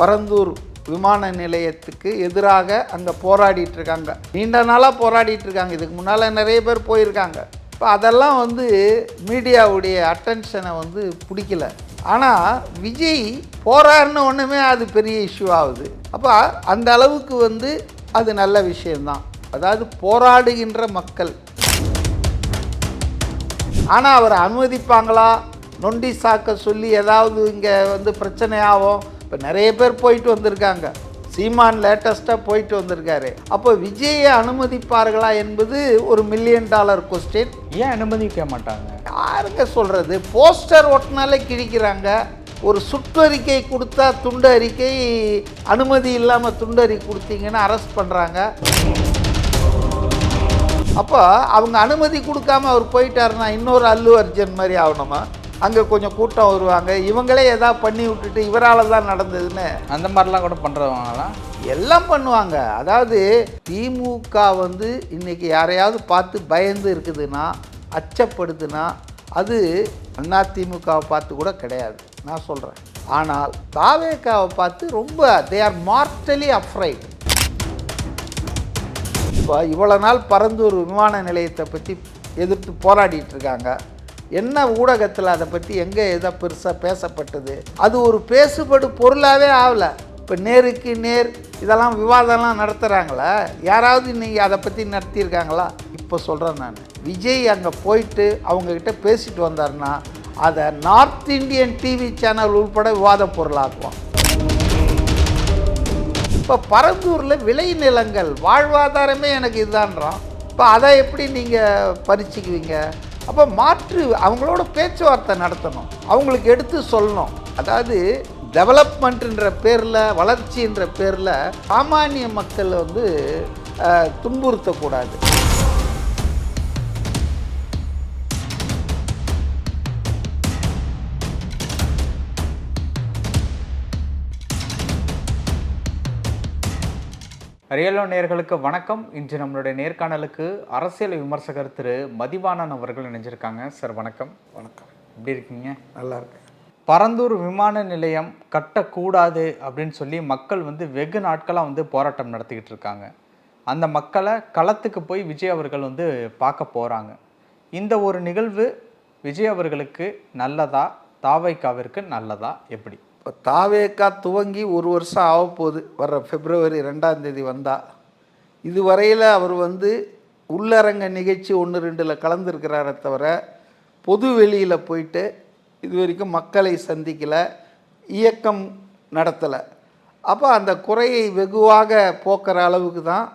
பரந்தூர் விமான நிலையத்துக்கு எதிராக அங்கே போராடிட்டு இருக்காங்க நீண்ட நாளாக போராடிட்டு இருக்காங்க இதுக்கு முன்னால் நிறைய பேர் போயிருக்காங்க. இப்போ அதெல்லாம் வந்து மீடியாவுடைய அட்டென்ஷனை வந்து பிடிக்கல. ஆனால் விஜய் போராடின ஒன்றுமே அது பெரிய இஷ்யூ ஆகுது. அப்போ அந்த அளவுக்கு வந்து அது நல்ல விஷயம்தான். அதாவது போராடுகின்ற மக்கள். ஆனால் அவரை அனுமதிப்பாங்களா? நொண்டி சாக்க சொல்லி ஏதாவது இங்கே வந்து பிரச்சனை ஆகும் இப்போ நிறைய பேர் போயிட்டு வந்திருக்காங்க. சீமான் லேட்டஸ்ட்டாக போயிட்டு வந்திருக்காரு. அப்போ விஜயை அனுமதிப்பார்களா என்பது ஒரு மில்லியன் டாலர் கொஸ்டின் ஏன் அனுமதிக்க மாட்டாங்க? யாருங்க சொல்கிறது போஸ்டர் ஒட்டினாலே கிழிக்கிறாங்க. ஒரு சுற்றறிக்கை கொடுத்தா துண்டு அறிக்கை அனுமதி இல்லாமல் துண்டு அறிக்கை கொடுத்தீங்கன்னு அரெஸ்ட் பண்ணுறாங்க அப்போ அவங்க அனுமதி கொடுக்காம அவர் போயிட்டாருன்னா இன்னொரு அல்லு அர்ஜுன் மாதிரி ஆகணுமா? அங்கே கொஞ்சம் கூட்டம் வருவாங்க. இவங்களே எதாவது பண்ணி விட்டுட்டு இவரால் தான் நடந்ததுன்னு அந்த மாதிரிலாம் கூட பண்ணுறவங்களாம் எல்லாம் பண்ணுவாங்க. அதாவது திமுக வந்து இன்னைக்கு யாரையாவது பார்த்து பயந்து இருக்குதுன்னா அச்சப்படுதுன்னா அது அண்ணா திமுகவை பார்த்து கூட கிடையாது. நான் சொல்கிறேன் ஆனால் தாவேக்காவை பார்த்து ரொம்ப தே ஆர் மார்டலி அஃப்ரைட் இப்போ இவ்வளோ நாள் பரந்தூர் விமான நிலையத்தை பற்றி எதிர்த்து போராடிட்டு இருக்காங்க. என்ன ஊடகத்தில் அதை பற்றி எங்கே எதை பெருசாக பேசப்பட்டது? அது ஒரு பேசுபடு பொருளாகவே ஆகலை இப்போ நேருக்கு நேர் இதெல்லாம் விவாதம்லாம் நடத்துகிறாங்களா யாராவது இன்னைக்கு அதை பற்றி நடத்தியிருக்காங்களா? இப்போ சொல்கிறேன் நான். விஜய் அங்கே போயிட்டு அவங்கக்கிட்ட பேசிட்டு வந்தாருன்னா அதை நார்த் இந்தியன் டிவி சேனல் உள்பட விவாத பொருளாக்குவோம் இப்போ பரந்தூரில் விளை நிலங்கள் வாழ்வாதாரமே எனக்கு இதுதான்றான். இப்போ அதை எப்படி நீங்கள் பறிச்சுக்குவீங்க அப்போ மாற்று அவங்களோட பேச்சுவார்த்தை நடத்தணும். அவங்களுக்கு எடுத்து சொல்லணும். அதாவது டெவலப்மெண்ட்ன்ற பேரில் வளர்ச்சின்ற பேரில் சாமானிய மக்கள் வந்து துன்புறுத்தக்கூடாது. ரியலோ நேர்களுக்கு வணக்கம். இன்று நம்மளுடைய நேர்காணலுக்கு அரசியல் விமர்சகர் திரு மதிவாணன் அவர்கள் இணைஞ்சிருக்காங்க. சார் வணக்கம். வணக்கம். எப்படி இருக்கீங்க? நல்லா இருக்கு பரந்தூர் விமான நிலையம் கட்டக்கூடாது அப்படின்னு சொல்லி மக்கள் வந்து வெகு நாட்களாக வந்து போராட்டம் நடத்திக்கிட்டு இருக்காங்க. அந்த மக்களை களத்துக்கு போய் விஜய் அவர்கள் வந்து பார்க்க போகிறாங்க இந்த ஒரு நிகழ்வு விஜய் அவர்களுக்கு நல்லதா தாவைக்காவிற்கு நல்லதா எப்படி? இப்போ தாவேக்கா துவங்கி ஒரு வருஷம் ஆகப்போகுது. வர்ற பிப்ரவரி ரெண்டாந்தேதி வந்தால் இதுவரையில் அவர் வந்து உள்ளரங்க நிகழ்ச்சி ஒன்று ரெண்டில் கலந்துருக்கிறாரே தவிர பொது வெளியில் போயிட்டு இது வரைக்கும் மக்களை சந்திக்கலை இயக்கம் நடத்தலை. அப்போ அந்த குறையை வெகுவாக போக்குற அளவுக்கு தான்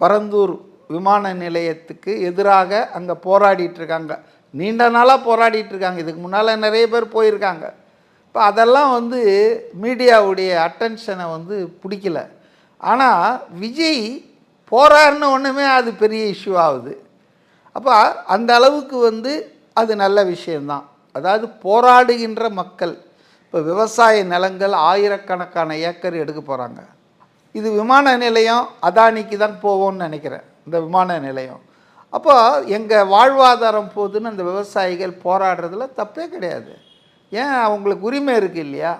பரந்தூர் விமான நிலையத்துக்கு எதிராக அங்கே போராடிட்டுருக்காங்க நீண்ட நாளாக போராடிட்டுருக்காங்க இதுக்கு முன்னால் நிறைய பேர் போயிருக்காங்க. இப்போ அதெல்லாம் வந்து மீடியாவுடைய அட்டென்ஷனை வந்து பிடிக்கல. ஆனால் விஜய் போகிறாருன்னு ஒன்றுமே அது பெரிய இஷ்யூ ஆகுது. அப்போ அந்த அளவுக்கு வந்து அது நல்ல விஷயந்தான் அதாவது போராடுகின்ற மக்கள் இப்போ விவசாய நிலங்கள் ஆயிரக்கணக்கான ஏக்கர் எடுக்க போகிறாங்க இது விமான நிலையம் அதானிக்கு தான் போவோம்னு நினைக்கிறேன் இந்த விமான நிலையம். அப்போ எங்கள் வாழ்வாதாரம் போகுதுன்னு அந்த விவசாயிகள் போராடுறதுல தப்பே கிடையாது. ஏன் அவங்களுக்கு உரிமை இருக்குது இல்லையா?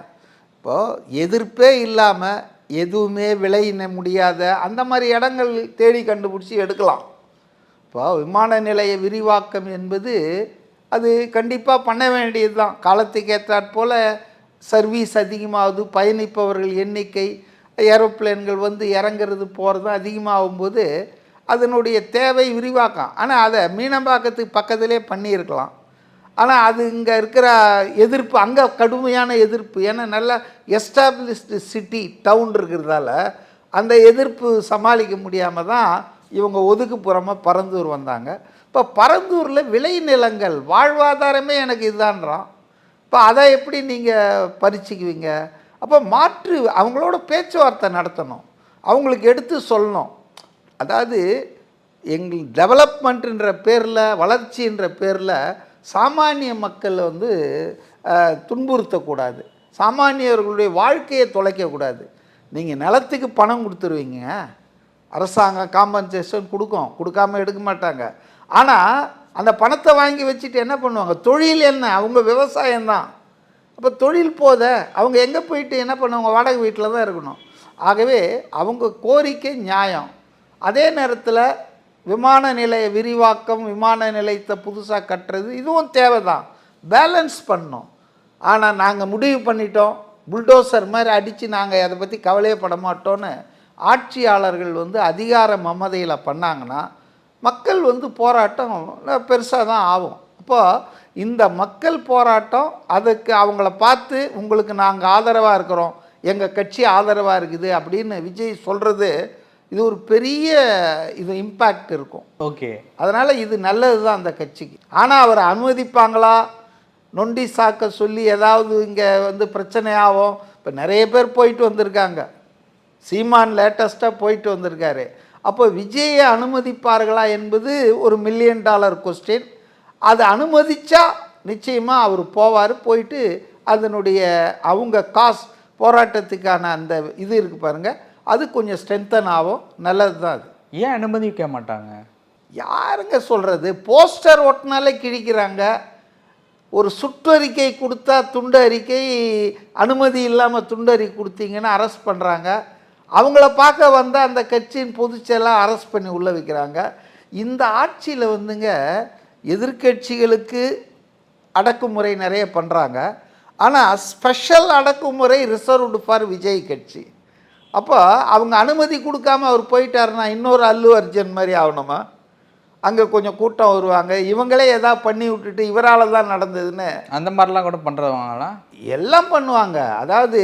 இப்போது எதிர்ப்பே இல்லாமல் எதுவுமே விளையின முடியாத அந்த மாதிரி இடங்கள் தேடி கண்டுபிடிச்சி எடுக்கலாம். இப்போ விமான நிலைய விரிவாக்கம் என்பது அது கண்டிப்பாக பண்ண வேண்டியது தான் காலத்துக்கு ஏற்றாற் போல் சர்வீஸ் அதிகமாகுது பயணிப்பவர்கள் எண்ணிக்கை ஏரோப்ளேன்கள் வந்து இறங்குறது போகிறது அதிகமாகும்போது அதனுடைய தேவை விரிவாக்கம். ஆனால் அதை மீனம்பாக்கத்துக்கு பக்கத்திலே பண்ணியிருக்கலாம். ஆனால் அது இங்கே இருக்கிற எதிர்ப்பு அங்கே கடுமையான எதிர்ப்பு. ஏன்னா நல்ல எஸ்டாப்ளிஷ்டு சிட்டி டவுன் இருக்கிறதால அந்த எதிர்ப்பு சமாளிக்க முடியாமல் தான் இவங்க ஒதுக்குப்புறமாக பரந்தூர் வந்தாங்க. இப்போ பரந்தூரில் விளைநிலங்கள் வாழ்வாதாரமே எனக்கு இதுதான்றான். இப்போ அதை எப்படி நீங்கள் பறிச்சுக்குவீங்க அப்போ மாற்று அவங்களோட பேச்சுவார்த்தை நடத்தணும். அவங்களுக்கு எடுத்து சொல்லணும். அதாவது எங்கள் டெவலப்மெண்ட்டுன்ற பேரில் வளர்ச்சின்ற பேரில் சாமானிய மக்கள் வந்து துன்புறுத்தக்கூடாது. சாமானியர்களுடைய வாழ்க்கையை தொலைக்கக்கூடாது. நீங்கள் நிலத்துக்கு பணம் கொடுத்துருவீங்க. அரசாங்கம் காம்பன்சேஷன் கொடுக்கும். கொடுக்காம எடுக்க மாட்டாங்க. ஆனால் அந்த பணத்தை வாங்கி வச்சுட்டு என்ன பண்ணுவாங்க? தொழில் என்ன? அவங்க விவசாயம்தான். அப்போ தொழில் போத அவங்க எங்கே போயிட்டு என்ன பண்ணுவாங்க? வாடகை வீட்டில் தான் இருக்கணும். ஆகவே அவங்க கோரிக்கை நியாயம். அதே நேரத்தில் விமான நிலைய விரிவாக்கம் விமான நிலையத்தை புதுசாக கட்டுறது இதுவும் தேவை தான் பேலன்ஸ் பண்ணோம் ஆனால் நாங்கள் முடிவு பண்ணிட்டோம். புல்டோசர் மாதிரி அடித்து நாங்கள் அதை பற்றி கவலையப்பட மாட்டோன்னு ஆட்சியாளர்கள் வந்து அதிகார மமதையில் பண்ணாங்கன்னா மக்கள் வந்து போராட்டம் பெருசாக தான் ஆகும். அப்போது இந்த மக்கள் போராட்டம் அதுக்கு அவங்கள பார்த்து உங்களுக்கு நாங்கள் ஆதரவாக இருக்கிறோம். எங்கள் கட்சி ஆதரவாக இருக்குது அப்படின்னு விஜய் சொல்கிறது இது ஒரு பெரிய இது இம்பேக்ட் இருக்கும். ஓகே அதனால் இது நல்லது தான் அந்த கட்சிக்கு. ஆனால் அவரை அனுமதிப்பாங்களா? நொண்டி சாக்க சொல்லி ஏதாவது இங்கே வந்து பிரச்சனையாகும். இப்போ நிறைய பேர் போயிட்டு வந்திருக்காங்க. சீமான் லேட்டஸ்ட்டாக போயிட்டு வந்திருக்காரு. அப்போ விஜயை அனுமதிப்பார்களா என்பது ஒரு மில்லியன் டாலர் கொஸ்டின் அது அனுமதிச்சா நிச்சயமாக அவர் போவார் போயிட்டு அதனுடைய அவங்க காஸ் போராட்டத்துக்கான அந்த இது இருக்குது பாருங்கள் அது கொஞ்சம் ஸ்ட்ரென்தன் ஆகும் நல்லது தான் அது. ஏன் அனுமதிக்க மாட்டாங்க? யாருங்க சொல்கிறது போஸ்டர் ஒட்டினாலே கிழிக்கிறாங்க. ஒரு சுற்றறிக்கை கொடுத்தா துண்டு அறிக்கை அனுமதி இல்லாமல் துண்டு அறிக்கை கொடுத்தீங்கன்னா அரெஸ்ட் பண்ணுறாங்க அவங்கள பார்க்க வந்தால் அந்த கட்சியின் பொதுச்செயலாக அரெஸ்ட் பண்ணி உள்ளே வைக்கிறாங்க. இந்த ஆட்சியில் வந்துங்க எதிர்க்கட்சிகளுக்கு அடக்குமுறை நிறைய பண்ணுறாங்க ஆனால் ஸ்பெஷல் அடக்குமுறை ரிசர்வ்டு ஃபார் விஜய் கட்சி. அப்போ அவங்க அனுமதி கொடுக்காம அவர் போயிட்டாருன்னா இன்னொரு அல்லு அர்ஜுன் மாதிரி ஆகணுமா? அங்கே கொஞ்சம் கூட்டம் வருவாங்க. இவங்களே எதாவது பண்ணி விட்டுட்டு இவரால் தான் நடந்ததுன்னு அந்த மாதிரிலாம் கூட பண்ணுறவங்களா எல்லாம் பண்ணுவாங்க. அதாவது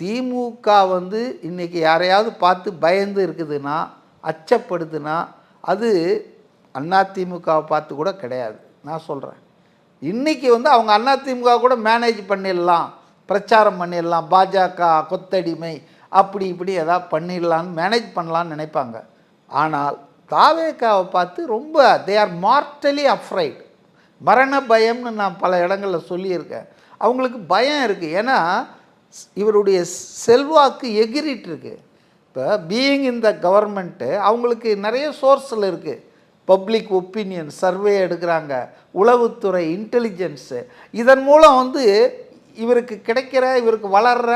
திமுக வந்து இன்னைக்கு யாரையாவது பார்த்து பயந்து இருக்குதுன்னா அச்சப்படுதுன்னா அது அதிமுகவை பார்த்து கூட கிடையாது. நான் சொல்கிறேன் இன்றைக்கி வந்து அவங்க அதிமுக கூட மேனேஜ் பண்ணிடலாம். பிரச்சாரம் பண்ணிடலாம். பாஜக கொத்தடிமை அப்படி இப்படி எதாவது பண்ணிடலான்னு மேனேஜ் பண்ணலான்னு நினைப்பாங்க. ஆனால் தாவேக்காவை பார்த்து ரொம்ப தே ஆர் மார்டலி அஃப்ரைட் மரண பயம்னு நான் பல இடங்களில் சொல்லியிருக்கேன். அவங்களுக்கு பயம் இருக்குது ஏன்னா இவருடைய செல்வாக்கு எகிரிட்டு இருக்குது இப்போ பீயிங் இன் த கவர்மெண்ட்டு அவங்களுக்கு நிறைய சோர்ஸில் இருக்குது பப்ளிக் ஒப்பீனியன் சர்வே எடுக்கிறாங்க. உளவுத்துறை இன்டெலிஜென்ஸு இதன் மூலம் வந்து இவருக்கு கிடைக்கிற இவருக்கு வளர்கிற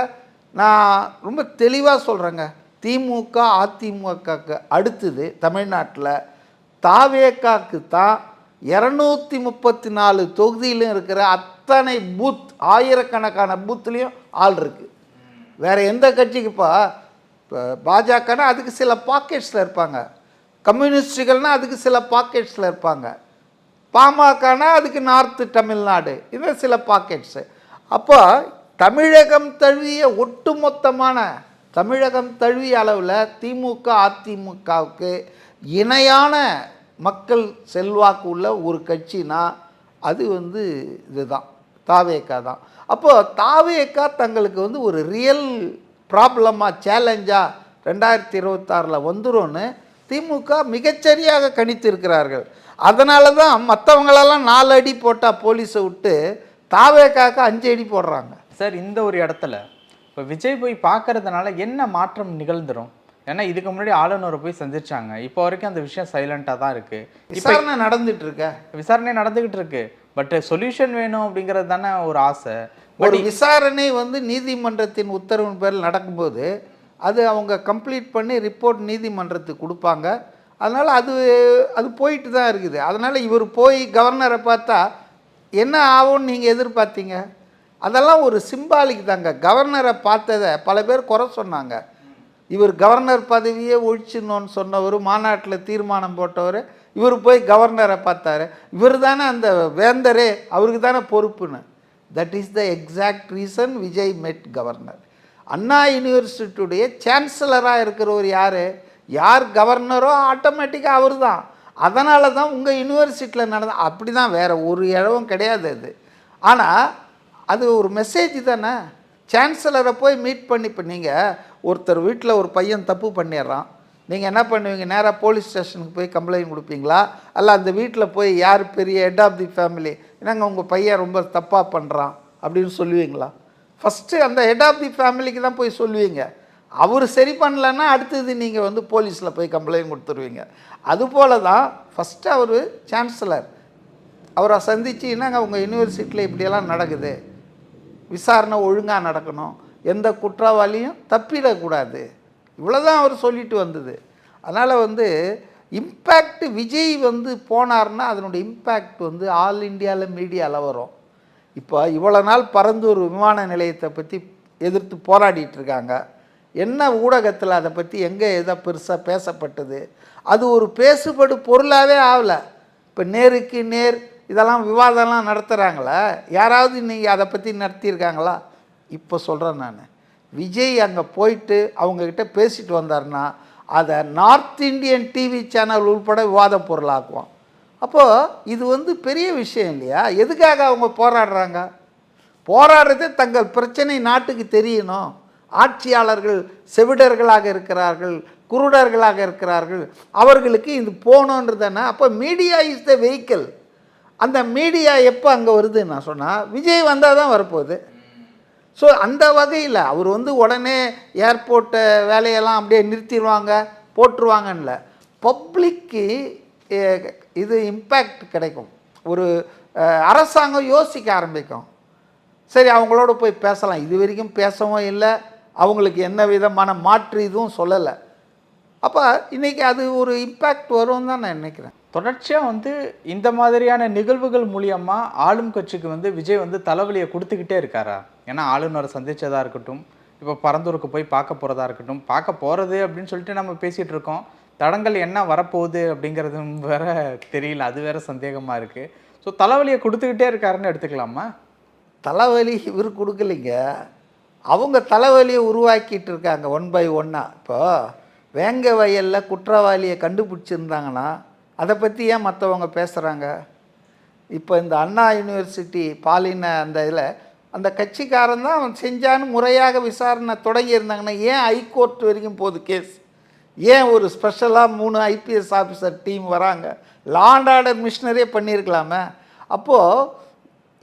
நான் ரொம்ப தெளிவாக சொல்கிறேங்க திமுக அதிமுகக்கு அடுத்தது தமிழ்நாட்டில் தாவேக்காக்கு தான் இரநூத்தி முப்பத்தி நாலு தொகுதியிலும் இருக்கிற அத்தனை பூத் ஆயிரக்கணக்கான பூத்துலேயும் ஆள் இருக்குது வேறு எந்த கட்சிக்கு இப்போ பாஜகனா அதுக்கு சில பாக்கெட்ஸில் இருப்பாங்க. கம்யூனிஸ்டுகள்னால் அதுக்கு சில பாக்கெட்ஸில் இருப்பாங்க. பாமகனா அதுக்கு நார்த்து தமிழ்நாடு. இது சில பாக்கெட்ஸு அப்போ தமிழகம் தழுவிய ஒட்டுமொத்தமான தமிழகம் தழுவிய அளவில் திமுக அதிமுகவுக்கு இணையான மக்கள் செல்வாக்கு உள்ள ஒரு கட்சினா அது வந்து இதுதான் தாவேக்கா தான். அப்போது தாவேக்கா தங்களுக்கு வந்து ஒரு ரியல் ப்ராப்ளமாக சேலஞ்சாக ரெண்டாயிரத்தி இருபத்தாறில் வந்துரும்னு திமுக மிகச்சரியாக கணித்திருக்கிறார்கள். அதனால தான் மற்றவங்களெல்லாம் நாலு அடி போட்டால் போலீஸை விட்டு தாவேக்காக்கு அஞ்சு அடி போடுறாங்க. சார் இந்த ஒரு இடத்துல இப்போ விஜய் போய் பார்க்கறதுனால என்ன மாற்றம் நிகழ்ந்துரும்? ஏன்னா இதுக்கு முன்னாடி ஆளுநரை போய் சந்திச்சாங்க. இப்போ வரைக்கும் அந்த விஷயம் சைலண்டாக தான் இருக்கு. இப்போ விசாரணை நடந்துட்டு இருக்க? விசாரணை நடந்துகிட்டு இருக்கு. பட் சொல்யூஷன் வேணும் அப்படிங்கிறது தானே ஒரு ஆசை. ஒரு விசாரணை வந்து நீதிமன்றத்தின் உத்தரவின் பேரில் நடக்கும்போது அது அவங்க கம்ப்ளீட் பண்ணி ரிப்போர்ட் நீதிமன்றத்துக்கு கொடுப்பாங்க. அதனால் அது அது போயிட்டு தான் இருக்குது. அதனால் இவர் போய் கவர்னரை பார்த்தா என்ன ஆகும்னு நீங்கள் எதிர்பார்த்தீங்க? அதெல்லாம் ஒரு சிம்பாலிக் தாங்க. கவர்னரை பார்த்ததை பல பேர் குறை சொன்னாங்க. இவர் கவர்னர் பதவியே ஒழிச்சிடணும்னு சொன்னவர் மாநாட்டில் தீர்மானம் போட்டவர் இவர் போய் கவர்னரை பார்த்தாரு. இவர் தானே அந்த வேந்தரே அவருக்கு தானே பொறுப்புன்னு. That is the exact reason Vijay met governor அண்ணா யூனிவர்சிட்டியுடைய சான்சலராக இருக்கிறவர் யார்? யார் கவர்னரோ ஆட்டோமேட்டிக்காக அவர் தான் அதனால தான் உங்கள் யூனிவர்சிட்டியில் நடந்த அப்படி தான் வேறு ஒரு இழவும் கிடையாது அது. ஆனால் அது ஒரு மெசேஜ் தானே? சான்சலரை போய் மீட் பண்ணி இப்போ நீங்கள் ஒருத்தர் வீட்டில் ஒரு பையன் தப்பு பண்ணிடுறான். நீங்கள் என்ன பண்ணுவீங்க? நேராக போலீஸ் ஸ்டேஷனுக்கு போய் கம்ப்ளைண்ட் கொடுப்பீங்களா? அல்ல அந்த வீட்டில் போய் யார் பெரிய ஹெட் ஆஃப் தி ஃபேமிலி என்னங்க உங்கள் பையன் ரொம்ப தப்பாக பண்ணுறான் அப்படின்னு சொல்லுவீங்களா? ஃபஸ்ட்டு அந்த ஹெட் ஆஃப் தி ஃபேமிலிக்கு தான் போய் சொல்லுவீங்க. அவர் சரி பண்ணலன்னா அடுத்தது நீங்கள் வந்து போலீஸில் போய் கம்ப்ளைண்ட் கொடுத்துருவீங்க. அதுபோல தான் ஃபஸ்ட்டு அவர் சான்சலர் அவரை சந்தித்து என்னங்க உங்கள் யூனிவர்சிட்டியில் இப்படியெல்லாம் நடக்குது? விசாரணை ஒழுங்காக நடக்கணும். எந்த குற்றவாளியும் தப்பிடக்கூடாது. இவ்வளோதான் அவர் சொல்லிட்டு வந்தது. அதனால் வந்து இம்பேக்ட் விஜய் வந்து போனார்னா அதனுடைய இம்பேக்ட் வந்து ஆல் இந்தியாவில் மீடியாவில் வரும். இப்போ இவ்வளோ நாள் பரந்தூர் விமான நிலையத்தை பற்றி எதிர்த்து போராடிட்டு இருக்காங்க. என்ன ஊடகத்தில் அதை பற்றி எங்கே எதை பெருசாக பேசப்பட்டது? அது ஒரு பேசுபடு பொருளாகவே ஆகலை. இப்போ நேருக்கு நேர் இதெல்லாம் விவாதம்லாம் நடத்துகிறாங்களா யாராவது இன்றைக்கி அதை பற்றி நடத்தியிருக்காங்களா? இப்போ சொல்கிறேன் நான். விஜய் அங்கே போயிட்டு அவங்கக்கிட்ட பேசிட்டு வந்தாருன்னா அதை நார்த் இந்தியன் டிவி சேனல் உள்பட விவாத பொருளாக்குவான். அப்போது இது வந்து பெரிய விஷயம் இல்லையா? எதுக்காக அவங்க போராடுறாங்க? போராடுறதே தங்கள் பிரச்சனை நாட்டுக்கு தெரியணும். ஆட்சியாளர்கள் செவிடர்களாக இருக்கிறார்கள் குருடர்களாக இருக்கிறார்கள். அவர்களுக்கு இது போகணுன்றதுனா அப்போ மீடியா இஸ் த வெஹிக்கிள் அந்த மீடியா எப்போ அங்கே வருதுன்னு நான் சொன்னால் விஜய் வந்தால் தான் வரப்போகுது. ஸோ அந்த வகையில் அவர் வந்து உடனே ஏர்போர்ட்டை வேலையெல்லாம் அப்படியே நிறுத்திடுவாங்க போட்டுருவாங்கன்னு பப்ளிக்கு இது இம்பேக்ட் கிடைக்கும். ஒரு அரசாங்கம் யோசிக்க ஆரம்பிக்கும். சரி அவங்களோட போய் பேசலாம். இது வரைக்கும் பேசவும் இல்லை. அவங்களுக்கு என்ன விதமான மாற்று இதுவும் சொல்லலை. அப்போ இன்றைக்கி அது ஒரு இம்பேக்ட் வரும் தான் நான் நினைக்கிறேன். தொடர்ச்சியாக வந்து இந்த மாதிரியான நிகழ்வுகள் மூலியமாக ஆளும் கட்சிக்கு வந்து விஜய் வந்து தலைவலியை கொடுத்துக்கிட்டே இருக்காரா? ஏன்னா ஆளுநரை சந்தித்ததாக இருக்கட்டும் இப்போ பரந்தூருக்கு போய் பார்க்க போகிறதா இருக்கட்டும் பார்க்க போகிறது அப்படின்னு சொல்லிட்டு நம்ம பேசிகிட்டு இருக்கோம். தடங்கள் என்ன வரப்போகுது அப்படிங்கிறதும் வேற தெரியல அது வேற சந்தேகமாக இருக்குது ஸோ தலைவலியை கொடுத்துக்கிட்டே இருக்காருன்னு எடுத்துக்கலாமா? தலைவலி இவர் கொடுக்கலைங்க. அவங்க தலைவலியை உருவாக்கிட்டு இருக்காங்க ஒன் பை ஒன்னாக இப்போ வேங்க வயலில் குற்றவாளியை கண்டுபிடிச்சிருந்தாங்கன்னா அதை பற்றி ஏன் மற்றவங்க பேசுகிறாங்க இப்போ இந்த அண்ணா யூனிவர்சிட்டி பாலின அந்த இதில் அந்த கட்சிக்காரன் தான் அவன் செஞ்சான்னு முறையாக விசாரணை தொடங்கியிருந்தாங்கன்னா ஏன் ஹைகோர்ட் வரைக்கும் போகுது கேஸ் ஏன் ஒரு ஸ்பெஷலாக மூணு ஐபிஎஸ் ஆஃபீஸர் டீம் வராங்க? லாண்ட் ஆர்டர் மிஷினரே பண்ணியிருக்கலாமே. அப்போது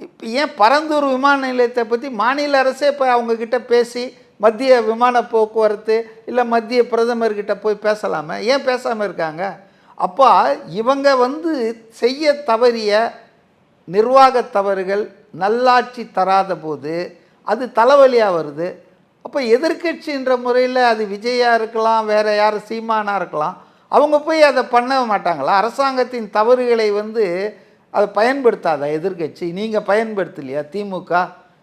இப்போ ஏன் பரந்தூர் விமான நிலையத்தை பற்றி மாநில அரசே இப்போ அவங்கக்கிட்ட பேசி மத்திய விமான போக்குவரத்து இல்லை மத்திய பிரதமர்கிட்ட போய் பேசலாமே? ஏன் பேசாமல் இருக்காங்க? அப்போ இவங்க வந்து செய்ய தவறிய நிர்வாக தவறுகள் நல்லாட்சி தராத போது அது தலைவலியாக வருது. அப்போ எதிர்க்கட்சின்ற முறையில் அது விஜயா இருக்கலாம் வேறு யார் சீமானாக இருக்கலாம் அவங்க போய் அதை பண்ண மாட்டாங்களா? அரசாங்கத்தின் தவறுகளை வந்து அதை பயன்படுத்தாதா எதிர்க்கட்சி? நீங்கள் பயன்படுத்தலையா? திமுக?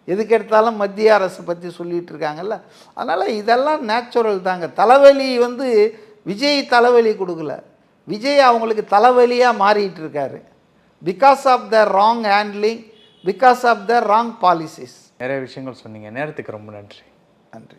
எதுக்கு எடுத்தாலும் மத்திய அரசு பற்றி சொல்லிகிட்டு இருக்காங்கல்ல. அதனால் இதெல்லாம் நேச்சுரல் தாங்க. தலைவலி வந்து விஜய் தலைவலி கொடுக்கல. விஜய் அவங்களுக்கு தலைவலியாக மாறிட்டு இருக்காரு because of the wrong handling because of the wrong policies நிறைய விஷயங்கள் சொன்னீங்க. நேரத்துக்கு ரொம்ப நன்றி. நன்றி.